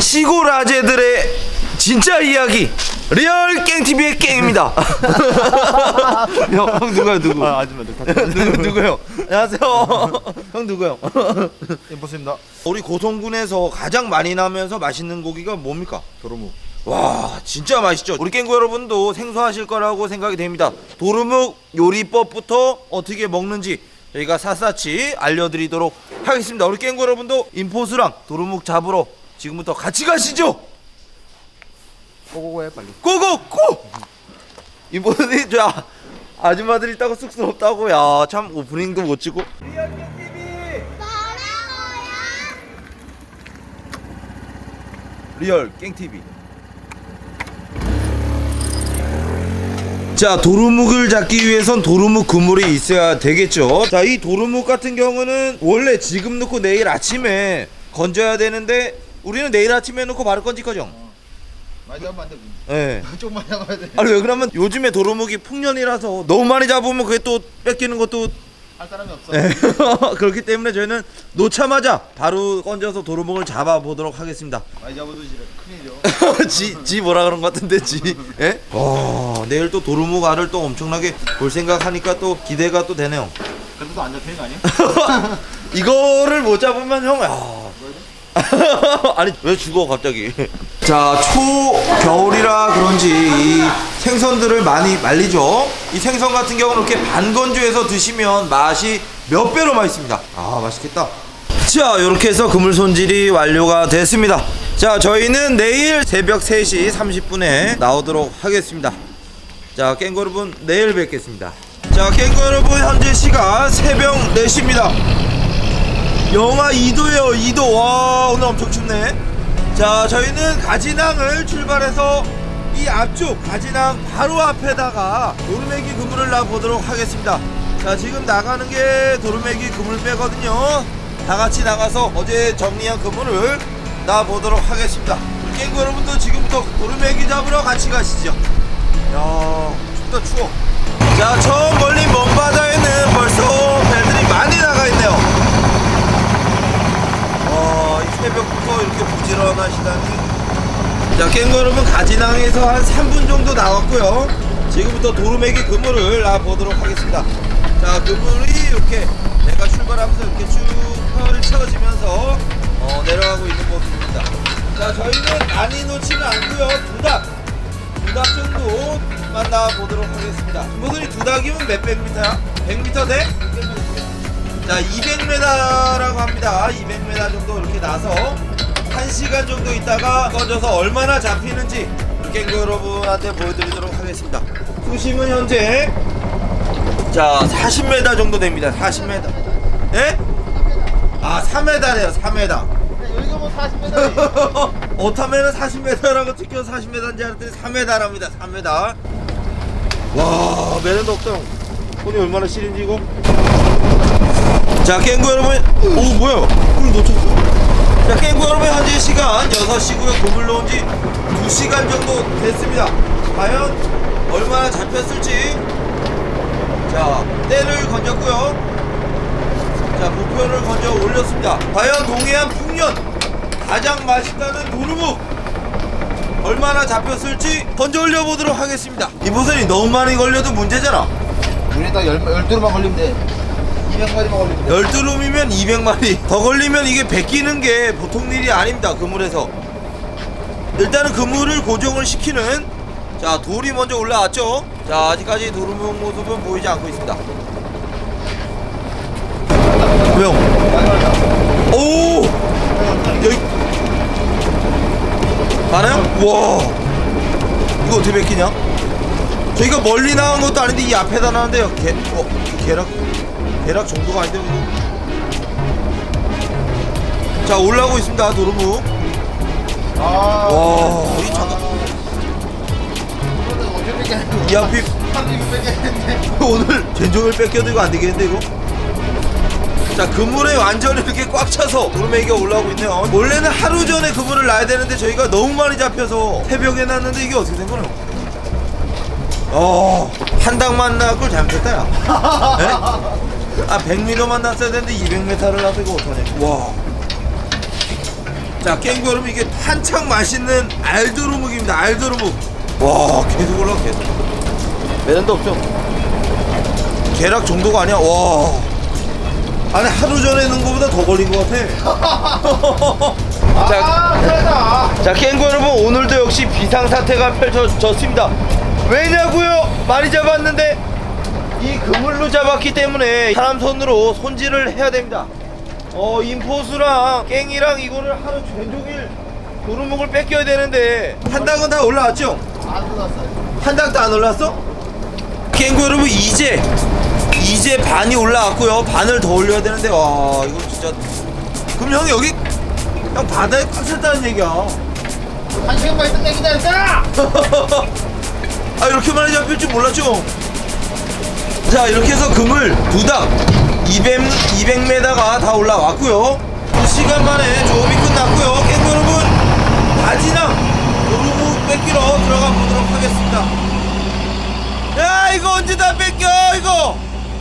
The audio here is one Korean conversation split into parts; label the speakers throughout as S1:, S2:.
S1: 시골 아재들의 진짜 이야기. 리얼 깽TV의 깽입니다. 형, 형 누구요 누구?
S2: 아, 아줌마들 다
S1: 누구 누구요? 안녕하세요. 형 누구요?
S2: 임포스입니다.
S1: 우리 고성군에서 가장 많이 나면서 맛있는 고기가 뭡니까?
S2: 도루묵.
S1: 와 진짜 맛있죠. 우리 깽구 여러분도 생소하실 거라고 생각이 됩니다. 도루묵 요리법부터 어떻게 먹는지 저희가 샅샅이 알려드리도록 하겠습니다. 우리 깽구 여러분도 인포스랑 도루묵 잡으러 지금부터 같이 가시죠.
S2: 꼬고고해 빨리.
S1: 고고고! 인포스님 자 아줌마들 있다고 쑥스럽다고. 야 참 오프닝도 못 찍고. 리얼 깽TV 자 도루묵을 잡기 위해선 도루묵 그물이 있어야 되겠죠. 자 이 도루묵 같은 경우는 원래 지금 넣고 내일 아침에 건져야 되는데 우리는 내일 아침에 넣고 바로 건지거죠
S2: 많이 잡으면 안 돼.
S1: 예.
S2: 좀 많이 잡아야 돼.
S1: 아니 왜 그러면 요즘에 도루묵이 풍년이라서 너무 많이 잡으면 그게 또 뺏기는 것도
S2: 할 사람이 없어.
S1: 예. 그렇기 때문에 저희는 놓자마자 바로 건져서 도루묵을 잡아 보도록 하겠습니다
S2: 많이 잡아도 싫어. 큰일이죠.
S1: 지, 지 뭐라 그런 것 같은데 지 예? 와 내일 또 도루묵 알을 또 엄청나게 볼 생각하니까 또 기대가 또 되네요
S2: 그래도 안 잡히는 거 아니야?
S1: 이거를 못 잡으면 형 야. 아니 왜 죽어 갑자기? 자 초겨울이라 그런지 이 생선들을 많이 말리죠. 이 생선 같은 경우는 이렇게 반건조해서 드시면 맛이 몇 배로 맛있습니다. 아 맛있겠다. 자 이렇게 해서 그물 손질이 완료가 됐습니다. 자 저희는 내일 새벽 3시 30분에 나오도록 하겠습니다. 자 깽구 여러분 내일 뵙겠습니다. 자 깽구 여러분 현재 시간 새벽 4시입니다 영하 2도예요 2도. 와 오늘 엄청 춥네. 자 저희는 가진항을 출발해서 이 앞쪽 가진항 바로 앞에다가 도루매기 그물을 놔보도록 하겠습니다. 자 지금 나가는 게 도루매기 그물배거든요. 다 같이 나가서 어제 정리한 그물을 놔보도록 하겠습니다. 우리 깽구 여러분도 지금부터 도루매기 잡으러 같이 가시죠. 야 춥다 추워. 자 처음 걸린 먼 바다에는 벌써 배들이 많이 나가 있네요 새벽부터 이렇게 부지런하시다니. 자, 여러분, 가진항에서 한 3분 정도 나왔고요. 지금부터 도루매기 그물을 놔보도록 하겠습니다. 자, 그물이 이렇게 내가 출발하면서 이렇게 쭉 혀를 채워지면서 어, 내려가고 있는 모습입니다. 자, 저희는 많이 놓지는 않고요. 두 닭, 두닭 정도만 나와보도록 하겠습니다. 모들이 두 닭이면 몇 백 미터야? 100m 돼? 자 200m라고 합니다. 200m 정도 이렇게 나서 1시간 정도 있다가 꺼져서 얼마나 잡히는지 깽구 여러분한테 보여드리도록 하겠습니다. 수심은 현재 자 40m 정도 됩니다. 40m 예? 아 3m래요 3m
S2: 여기가 뭐 40m.
S1: 어타면은 40m라고 찍혀 40m인지 알았더니 3m랍니다 3m 와 매너도 없다 형. 손이 얼마나 시린지 이거 자 깽구 여러분. 오 뭐야? 꿀 놓쳤어? 자 깽구 여러분 현재 시간 6시고요. 그물 놓은 지 2시간 정도 됐습니다. 과연 얼마나 잡혔을지. 자 때를 건졌고요. 자 목표를 건져 올렸습니다. 과연 동해안 풍년 가장 맛있다는 도루묵 얼마나 잡혔을지 건져 올려보도록 하겠습니다. 이 모선이 너무 많이 걸려도 문제잖아.
S2: 딱 열, 12루만 걸리면 돼. 200마리만 걸리면 돼.
S1: 12룸이면 200마리. 더 걸리면 이게 베끼는 게 보통 일이 아닙니다 그물에서. 일단은 그물을 고정을 시키는 자 돌이 먼저 올라왔죠? 자 아직까지 도루묵 모습은 보이지 않고 있습니다. 왜요? 오! 여기. 많아요? 와. 이거 어떻게 베끼냐? 저희가 멀리 나온 것도 아닌데 이 앞에다 나왔는데요. 개, 어, 계락 대략 정도가 아닌데 이거. 자 올라오고 있습니다 도루묵
S2: 아.
S1: 와이 잠깐
S2: 이거는 언제 뺏겠는데?
S1: 이 앞이
S2: 300이 뺏겠는데.
S1: 오늘 전종을 뺏겨도 이거 안 되겠는데 이거 자 그물에 완전히 이렇게 꽉 차서 도루묵이가 올라오고 있네요 원래는 하루 전에 그물을 놔야 되는데 저희가 너무 많이 잡혀서 새벽에 놨는데 이게 어떻게 된 거예요 어한 닭만 나걸 잘못했다 야 예? 아 100m만 났어야 되는데 200m를 놔서 이거 어떡하냐. 와. 자 깽구 여러분 이게 한창 맛있는 알도루묵입니다 알도루묵. 와 계속 올라 계속. 매련도 없죠? 계락 정도가 아니야? 와. 아니 하루 전에 넣은 거보다 더 걸린 것 같아. 자,
S2: 아.
S1: 자 깽구 여러분 오늘도 역시 비상사태가 펼쳐졌습니다. 왜냐고요? 많이 잡았는데 이 그물로 잡았기 때문에 사람 손으로 손질을 해야 됩니다 어 인포수랑 깽이랑 이거를 하루 종일 도루묵을 뺏겨야 되는데 한 닭은 다 올라왔죠?
S2: 안 들어갔어요.
S1: 한 닭도 안 올라왔어? 깽구 여러분 이제 이제 반이 올라왔고요 반을 더 올려야 되는데 와 이거 진짜 그럼 형이 여기 형 바다에 꽉 찼다는 얘기야
S2: 한 시간만 얘기다 했잖아.
S1: 아 이렇게 많이 잡힐 줄 몰랐죠? 자 이렇게 해서 그물 두닭 200, 200m가 다 올라왔고요. 2시간 만에 조업이 끝났고요. 깽구 여러분 바지랑 도루묵 뺏기러 들어가 보도록 하겠습니다. 야 이거 언제 다 뺏겨 이거?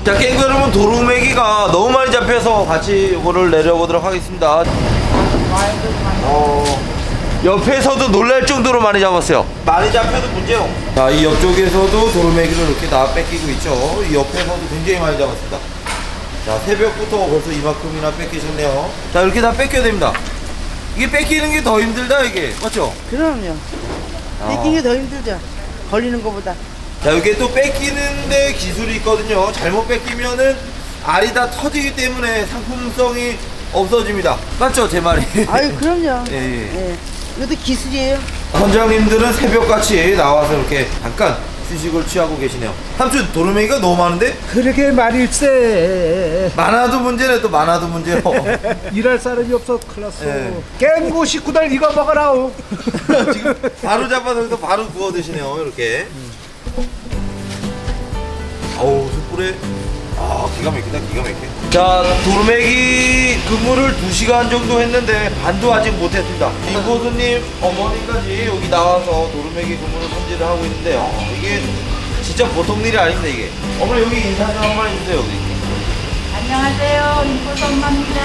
S1: 자 깽구 여러분 도루묵이가 너무 많이 잡혀서 같이 이거를 내려보도록 하겠습니다. 어... 옆에서도 놀랄 정도로 많이 잡았어요. 많이 잡혀도 문제요. 자, 이 옆쪽에서도 도루묵이를 이렇게 다 뺏기고 있죠. 이 옆에서도 굉장히 많이 잡았습니다. 자, 새벽부터 벌써 이만큼이나 뺏기셨네요. 자, 이렇게 다 뺏겨야 됩니다. 이게 뺏기는 게 더 힘들다, 이게. 맞죠?
S3: 그럼요.
S1: 아.
S3: 뺏기는 게 더 힘들죠. 걸리는 것보다.
S1: 자, 이게 또 뺏기는데 기술이 있거든요. 잘못 뺏기면은 알이 다 터지기 때문에 상품성이 없어집니다. 맞죠, 제 말이?
S3: 아유, 그럼요.
S1: 예, 예.
S3: 예. 이것도 기술이에요.
S1: 선장님들은 새벽같이 나와서 이렇게 잠깐 휴식을 취하고 계시네요. 삼촌 도루묵이가 너무 많은데
S4: 그러게 말일세
S1: 많아도 문제네 또 많아도 문제요.
S4: 일할 사람이 없어 큰일 났어
S1: 예.
S4: 깽구 식구들 이거 먹어라오
S1: 지금 바로 잡아서 여기서 바로 구워 드시네요. 이렇게. 어우 숯불에 아 기가 막히다 기가 막혀. 자 도루묵이 근무를 2시간 정도 했는데 반도 아직 못했습니다. 이고수님 어머니까지 여기 나와서 도루묵이 근무를 손질을 하고 있는데 아, 이게 진짜 보통 일이 아닙니다 이게. 어머니 여기 인사 좀 한번 해주세요 여기.
S5: 안녕하세요. 인포 엄마입니다.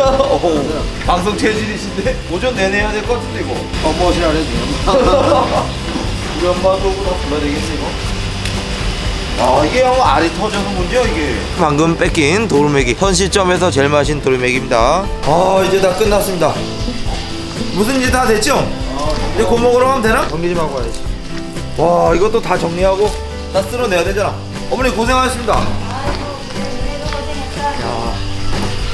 S1: 어우, 방송 체질이신데 오전 내내 해야 될 것 같은데 이거.
S2: 어머시라 그래.
S1: 우리 엄마도 다 불러야 되겠네 이거. 아 이게 형 알이 터져서 문제야 이게. 방금 뺏긴 도루묵이 현 시점에서 제일 맛있는 도루묵입니다. 아 이제 다 끝났습니다. 무슨 일다 됐죠? 이제 고 먹으러 가면 되나?
S2: 정리 좀 하고 와야지.
S1: 와 이것도 다 정리하고 다 쓸어내야 되잖아. 어머니 고생하셨습니다.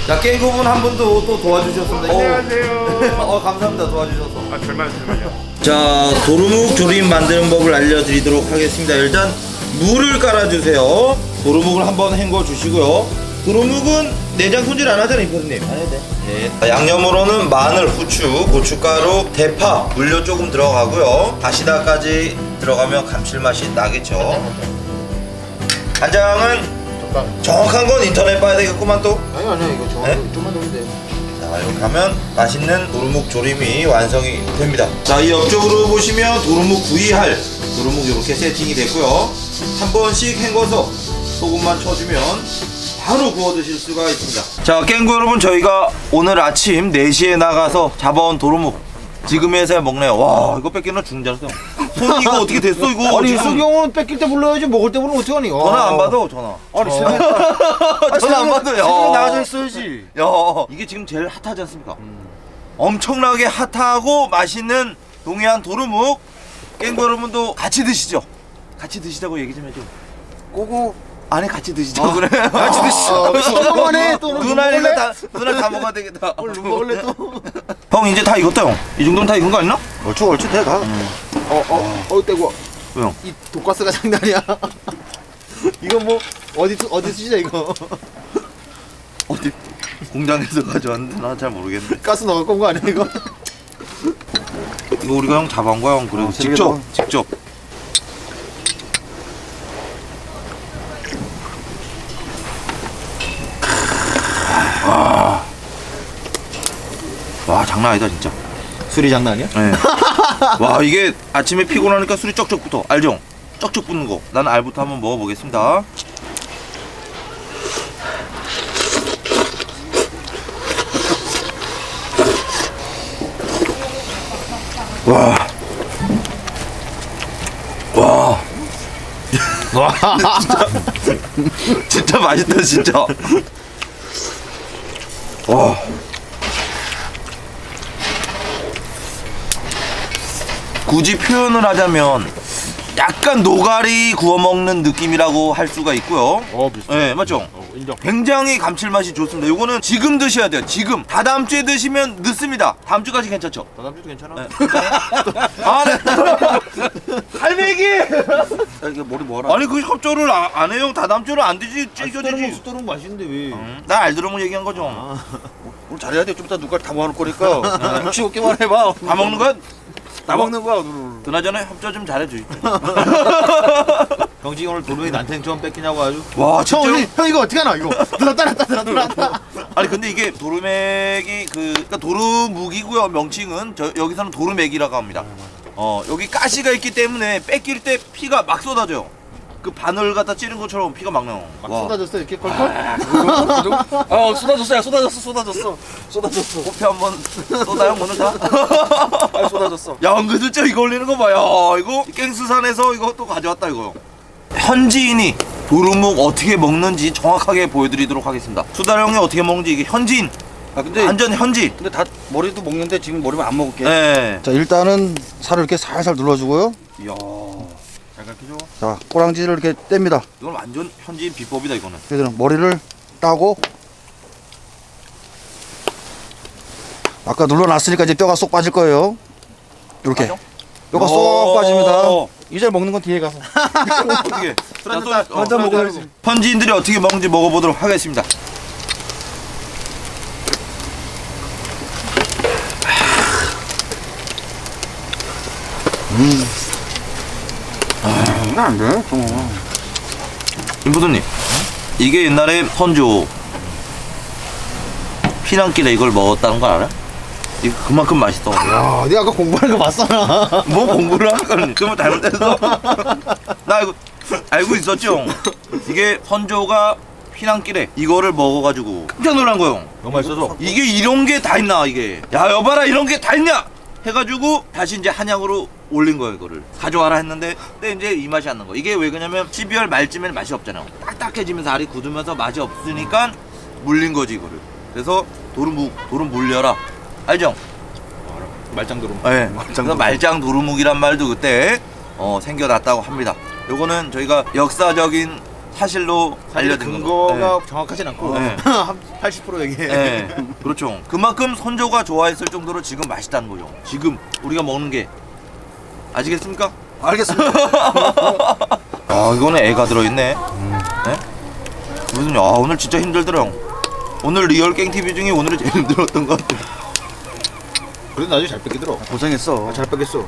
S1: 자 깽구분 한 분도 또 도와주셨습니다. 안녕하세요. 어 감사합니다 도와주셔서. 아 별말 별말요. 자 도루묵 조림 만드는 법을 알려드리도록 하겠습니다. 일단 물을 깔아주세요. 도루묵을 한번 헹궈 주시고요. 도루묵은 내장 손질 안 하잖아요, 이포님. 안 해도 돼. 네. 양념으로는 마늘, 후추, 고춧가루, 대파, 물엿 조금 들어가고요. 다시다까지 들어가면 감칠맛이 나겠죠. 간장은
S2: 적당.
S1: 정확한 건 인터넷 봐야 되겠구만 또.
S2: 아니 아니 이거 저
S1: 네?
S2: 좀만 넣으면 돼.
S1: 자 이렇게 하면 맛있는 도루묵 조림이 완성이 됩니다 자 이 옆쪽으로 보시면 도루묵 구이할 도루묵 이렇게 세팅이 됐고요 한 번씩 헹궈서 소금만 쳐주면 바로 구워 드실 수가 있습니다. 자 깽구 여러분 저희가 오늘 아침 4시에 나가서 잡아온 도루묵 지금에서야 먹네요. 와 이거 뺏기는 중자였어 손 이거 어떻게 됐어 이거?
S2: 아니
S1: 지금.
S2: 수경은 뺏길 때 불러야지 먹을 때 부르면 어떡하니?
S1: 전화 안 받아 전화.
S2: 아니 세명
S1: 전화 안 받아요.
S2: 세명 나가서 있어야지.
S1: 야 이게 지금 제일 핫하지 않습니까? 엄청나게 핫하고 맛있는 동해안 도루묵. 깽구 여러분도 같이 드시죠. 같이 드시자고 얘기 좀 해줘.
S2: 꼬고
S1: 안에 같이 드시죠. 그래.
S2: 같이 드시죠. 수경만 해. 또
S1: 누나 이거? 다 누나 다 먹어야 되겠다.
S2: 오늘 누 먹을래 또?
S1: 형 이제 다 익었다 형. 이 정도면 다 익은 거 아니나?
S2: 얼추 얼추 돼 가. 어어 어 떼고.
S1: 왜요?
S2: 이 독가스가 장난이야. 이거 뭐 어디 쓰- 어디 쓰시자 이거.
S1: 어디 공장에서 가져왔는데 나 잘 모르겠는데.
S2: 가스 넣을 건거 아니야 이거?
S1: 이거 우리가 형 잡아온 거야 형. 그리고
S2: 어,
S1: 직접
S2: 재밌겠다.
S1: 직접. 장난 아니다 진짜.
S2: 술이 장난 아니야?
S1: 네. 와 이게 아침에 피곤하니까 술이 쩍쩍 붙어 알죠? 쩍쩍 붙는 거. 나는 알부터 한번 먹어보겠습니다. 와. 와. 와. 진짜. 진짜 맛있다, 진짜. 와. 굳이 표현을 하자면 약간 노가리 구워 먹는 느낌이라고 할 수가 있고요.
S2: 어 비슷해.
S1: 네, 맞죠?
S2: 어, 인정.
S1: 굉장히 감칠맛이 좋습니다. 요거는 지금 드셔야 돼요. 지금. 다 다음 주에 드시면 늦습니다. 다음 주까지 괜찮죠?
S2: 다음 주도 괜찮아.
S1: 네. 아, 네. 할매기!
S2: 이게 머리 뭐라?
S1: 아니, 그 협조를 아- 안 해요. 다 다음 주는 안 되지. 찢겨지지.
S2: 숫도는 맛있는데 왜?
S1: 음, 나 알드러면 얘기한 거죠.
S2: 오늘 잘해야 돼. 좀 이따 누가 다 모아놓을 거니까. 혹시 없게만 해봐.
S1: 다 먹는 거 야?
S2: 다 먹는 거야 오늘.
S1: 그나저나 협조 좀 잘해주지.
S2: 경진이 오늘 도로에 난생 처음 뺏기냐고 아주.
S1: 와,
S2: 형,
S1: 진짜.
S2: 형, 형 이거 어떻게 하나 이거? 들었다 놨다 들었다 놨다.
S1: 아니 근데 이게 도루맥이 그 그러니까 도루묵이고요 명칭은 저 여기서는 도루맥이라고 합니다. 어 여기 가시가 있기 때문에 뺏길 때 피가 막 쏟아져요. 그 바늘 갖다 찌른 것처럼 피가 막 나요.
S2: 막
S1: 와.
S2: 쏟아졌어 이렇게 컬컬.
S1: 아 쏟아졌어, 야 쏟아졌어, 쏟아졌어, 쏟아졌어. 호피 한번 쏟아요 오늘 다. 아 쏟아졌어. 야 은근슬쩍 이거 올리는 거 봐요. 이거 갱수산에서 이거 또 가져왔다 이거. 현지인이 도루묵 어떻게 먹는지 정확하게 보여드리도록 하겠습니다. 수달 형이 어떻게 먹는지 이게 현지인,
S2: 아 근데
S1: 완전 현지.
S2: 근데 다 머리도 먹는데 지금 머리만 안 먹을게.
S1: 네.
S6: 자 일단은 살을 이렇게 살살 눌러주고요.
S1: 이야. 잘 가르쳐줘.
S6: 자 꼬랑지를 이렇게 뗍니다.
S1: 이건 완전 현지인 비법이다 이거는.
S6: 그래서 머리를 따고 아까 눌러놨으니까 이제 뼈가 쏙 빠질 거예요. 이렇게? 뼈가 쏙
S1: 오.
S6: 빠집니다. 이제 먹는 건 뒤에 가서.
S1: 어떻게?
S2: 술 한잔
S1: 또,
S2: 한잔
S1: 어,
S2: 먹어야지.
S1: 현지인들이 어떻게 먹는지 먹어보도록 하겠습니다.
S6: 안 돼.
S1: 임부도님, 이게 옛날에 선조 피난길에 이걸 먹었다는 거 알아? 이거 그만큼 맛있어.
S2: 야, 네가 아까 공부하는 거 봤잖아.
S1: 뭐 공부를 한 거니? 그러면 잘못했어. 나 이거 알고 있었죠. 이게 선조가 피난길에 이거를 먹어가지고 깜짝 놀란 거요.
S2: 너무 맛있어서.
S1: 이게 이런 게 다 있나 이게? 야 여봐라 이런 게 다 있냐? 해가지고 다시 이제 한약으로 올린 거예요 이거를 가져와라 했는데 근데 이제 이 맛이 안 난 거. 이게 왜 그러냐면 12월 말쯤에는 맛이 없잖아요. 딱딱해지면서 알이 굳으면서 맛이 없으니까 물린 거지 이거를. 그래서 도루묵 도루 물려라. 알죠?
S2: 말짱 도로.
S1: 네. 그래서 말짱 도루묵이란 말도 그때 어, 생겨났다고 합니다. 요거는 저희가 역사적인 사실로 알려진
S2: 근거가
S1: 거죠.
S2: 정확하진 않고
S1: 네.
S2: 한80% 얘기해.
S1: 네. 네. 그렇죠. 그만큼 선조가 좋아했을 정도로 지금 맛있다는 거죠. 지금 우리가 먹는 게 아시겠습니까?
S2: 알겠습니다.
S1: 아 이거는 애가 들어있네. 네? 무슨 아 오늘 진짜 힘들더라. 오늘 리얼 깽TV 중에 오늘이 제일 힘들었던 것 같아.
S2: 그래도 나중에 잘 뺏기더라.
S6: 고생했어.
S2: 아, 잘 뺏겼어.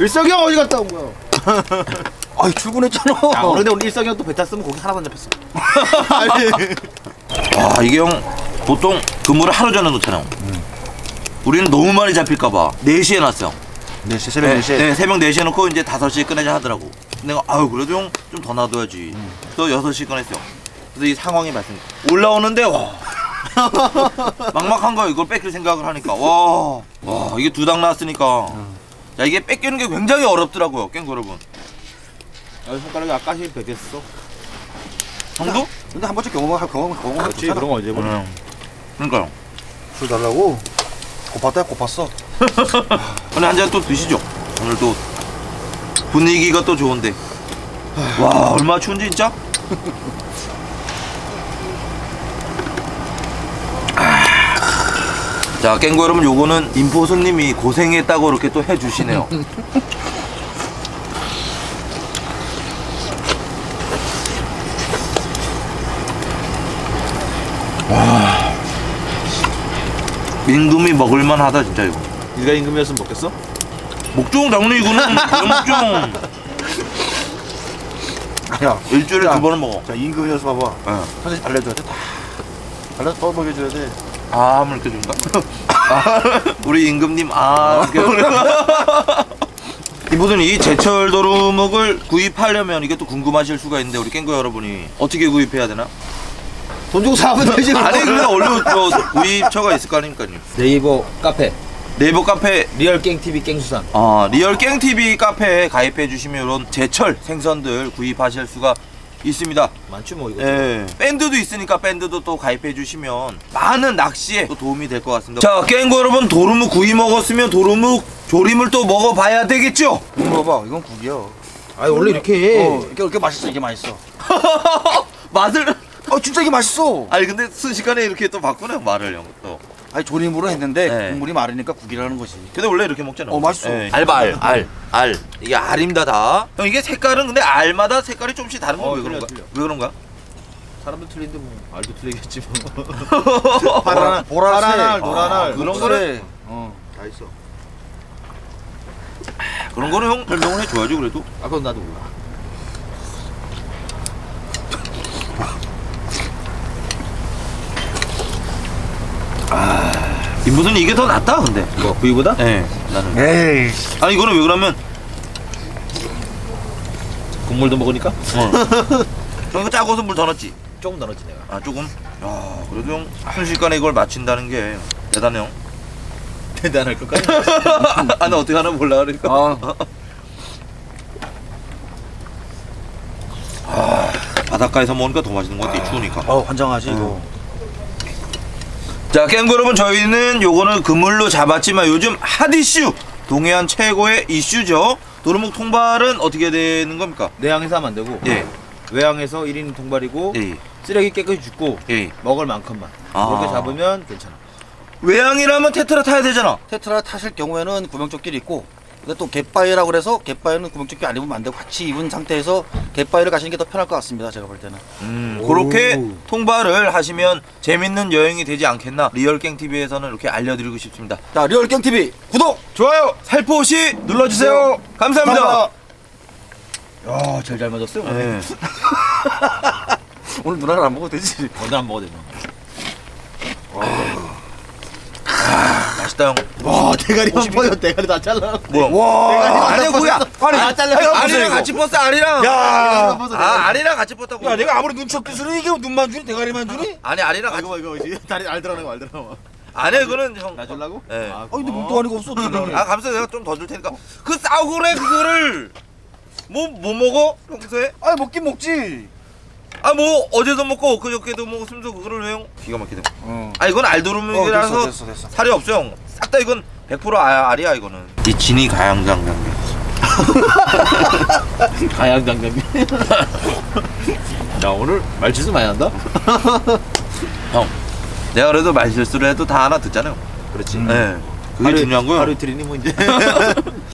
S2: 일석이 형 어디 갔다 온 거야?
S6: 아이 출근했잖아.
S2: 야, 근데 오늘 일석이 형또 배 탔으면 고기 하나도 안 잡혔어.
S1: 아 이게 형 보통 근무를 하루 전에 놓잖아요. 우리는 너무 많이 잡힐까봐 4시에 놨어요.
S6: 네, 새벽
S1: 네,
S6: 4시에.
S1: 네, 새벽 4시에 놓고 이제 5시에 꺼내자 하더라고. 내가 아유 그래도 형 좀 더 놔둬야지. 또 6시에 꺼냈어요. 그래서 이 상황이 발생. 올라오는데 와 막막한 거야 이걸 뺏길 생각을 하니까 와, 와 이게 두 당 나왔으니까 자 이게 뺏기는 게 굉장히 어렵더라고요 깽 여러분.
S2: 아, 손가락이 아까시 뺏겼어.
S1: 형도?
S6: 근데 한 번쯤 경험 경험 경험
S2: 그렇지 그런 거 이제 뭐.
S1: 응. 그러니까요.
S6: 술 달라고. 고팠다 고팠어.
S1: 오늘 한잔 또 드시죠. 오늘 또 분위기가 또 좋은데. 와 얼마 나 추운지 진짜. 아. 자 깽구 여러분 요거는 인포손님이 고생했다고 이렇게 또 해주시네요. 임금이 먹을만 하다 진짜 이거.
S2: 네가 임금이었으면 먹겠어?
S1: 목종 당연히 이거는 목종
S6: 야,
S1: 일주일에
S6: 야.
S1: 두 번은 먹어.
S6: 자 임금 이어서 봐봐.
S1: 예.
S6: 사실 발라줘야 돼. 다. 발라서 더 먹여줘야 돼.
S1: 아, 한번 이렇게 준다. 아, 우리 임금님 아. 이분은 이 제철 도루묵을 구입하려면 이게 또 궁금하실 수가 있는데 우리 깽구 여러분이 어떻게 구입해야 되나?
S2: 돈 주고 사면 되지.
S1: 아니 그냥 원래 저 구입처가 있을 거 아닙니까요?
S7: 네이버 카페
S1: 네이버 카페
S2: 리얼 깽 TV 깽수산.
S1: 아, 리얼 깽TV 카페에 가입해 주시면 이런 제철 생선들 구입하실 수가 있습니다.
S2: 많지 뭐 이거.
S1: 예. 밴드도 있으니까 밴드도 또 가입해 주시면 많은 낚시에 또 도움이 될 것 같습니다. 자, 깽구 여러분 도루묵 구이 먹었으면 도루묵 조림을 또 먹어봐야 되겠죠?
S6: 먹어봐. 이건 국이야.
S2: 아 원래 이렇게
S6: 어, 이렇게, 이렇게 맛있어. 이게 맛있어.
S1: 맛을
S6: 어, 진짜 이게 맛있어.
S1: 아니 근데 순식간에 이렇게 또 바꾸네요 말을 형 또.
S6: 아니 조림으로 했는데
S1: 네.
S6: 국물이 마르니까 국이라는 거지.
S1: 근데 원래 이렇게 먹잖아.
S6: 어, 맛있어.
S1: 알바 알, 알, 알. 이게 알입니다 다. 형 이게 색깔은 근데 알마다 색깔이 조금씩 다른 거
S2: 어,
S1: 왜
S2: 틀려,
S1: 그런가?
S2: 틀려.
S1: 왜 그런가?
S2: 사람도 틀린데 뭐 알도 틀리겠지 뭐.
S6: 파란, 보라색,
S2: 파란 알, 노란 알,
S6: 아,
S2: 그런
S6: 그래.
S2: 어, 다 있어.
S1: 그런 거는 형 설명을 해줘야지 그래도.
S2: 아 그건 나도 몰라.
S1: 인부는 이게 더 낫다 근데.
S2: 뭐 구이보다?
S1: 예. 나는.
S6: 에이.
S1: 아니 이거는 왜 그러면?
S2: 국물도 먹으니까
S1: 어. 형 이거 짜고서 물 더 넣었지.
S2: 조금 더 넣지 내가.
S1: 아 조금. 야 그래도 형 순식간에 이걸 맞춘다는 게 대단해 형.
S2: 대단할 것까지.
S1: 아, 나 어떻게 하나 몰라 그러니까.
S6: 아,
S1: 바닷가에서 먹으니까 더 맛있는 것 같아. 추우니까.
S6: 어, 환장하지 이거.
S1: 자, 깽구 여러분, 저희는 요거는 그물로 잡았지만 요즘 핫 이슈! 동해안 최고의 이슈죠. 도루묵 통발은 어떻게 되는 겁니까?
S2: 내양에서 하면 안 되고.
S1: 예,
S2: 외양에서 1인 통발이고
S1: 예,
S2: 쓰레기 깨끗이 줍고
S1: 예.
S2: 먹을 만큼만.
S1: 아.
S2: 그렇게 잡으면 괜찮아.
S1: 외양이라면 테트라 타야 되잖아.
S6: 테트라 타실 경우에는 구명조끼리 입고 근데 또 갯바위라고 그래서 갯바위는 구명조끼 안 입으면 안 되고 같이 입은 상태에서 갯바위를 가시는 게 더 편할 것 같습니다. 제가 볼 때는.
S1: 음, 그렇게 통발을 하시면 재밌는 여행이 되지 않겠나. 리얼깽TV에서는 이렇게 알려드리고 싶습니다.
S6: 자, 리얼경 TV 구독.
S1: 좋아요! 살포시 눌러주세요! 감사합니다!
S2: 야, 제일 잘 맞았어요.
S1: 네.
S6: 오늘 누나를 안 먹어도 되지.
S2: 오늘 안 먹어도 되나?
S1: 맛있다, 형.
S2: 와, 대가리만 보여. 대가리 다 잘라.
S1: 뭐야?
S6: 와,
S1: 아니, 뭐야? 아니,
S2: 아, 잘라.
S1: 아니,
S2: 보세요,
S1: 아리랑
S2: 이거.
S1: 같이 뻗어, 아리랑.
S6: 야.
S1: 아, 아리랑 같이 뻗다고.
S6: 야, 내가 아무리 없게 쓰니 이게 눈만 주니 대가리만 주니?
S1: 아니, 아리랑 같이.
S2: 이거 이거 이거 다리 알 들어가는 거알 들어가.
S1: 아니, 그거는 형.
S2: 나 줄라고?
S1: 예.
S2: 아,
S6: 어, 근데 몸도 아니고 없어.
S1: 아 감사 내가 좀 더 줄 테니까 그 싸우고 그래 그거를 뭐뭐 먹어 평소에
S6: 아니 먹긴 먹지.
S1: 아 뭐 어제도 먹고 그저께도 먹었으면서 그거를 왜요 기가 막히네
S6: 어.
S1: 아 이건
S6: 어,
S1: 알도루묵이라서
S6: 됐어, 됐어, 됐어.
S1: 살이 없어요 형. 싹 다 이건 100% 아, 알이야 이거는 이 진이 가양장장면
S2: 가양장장면. 나 오늘 말짓을 많이 한다.
S1: 형 내가 그래도 말 실수를 해도 다 하나 듣잖아요
S2: 그렇지.
S1: 네 그게 중요한 거요
S2: 하루 이틀이니 뭐 이제.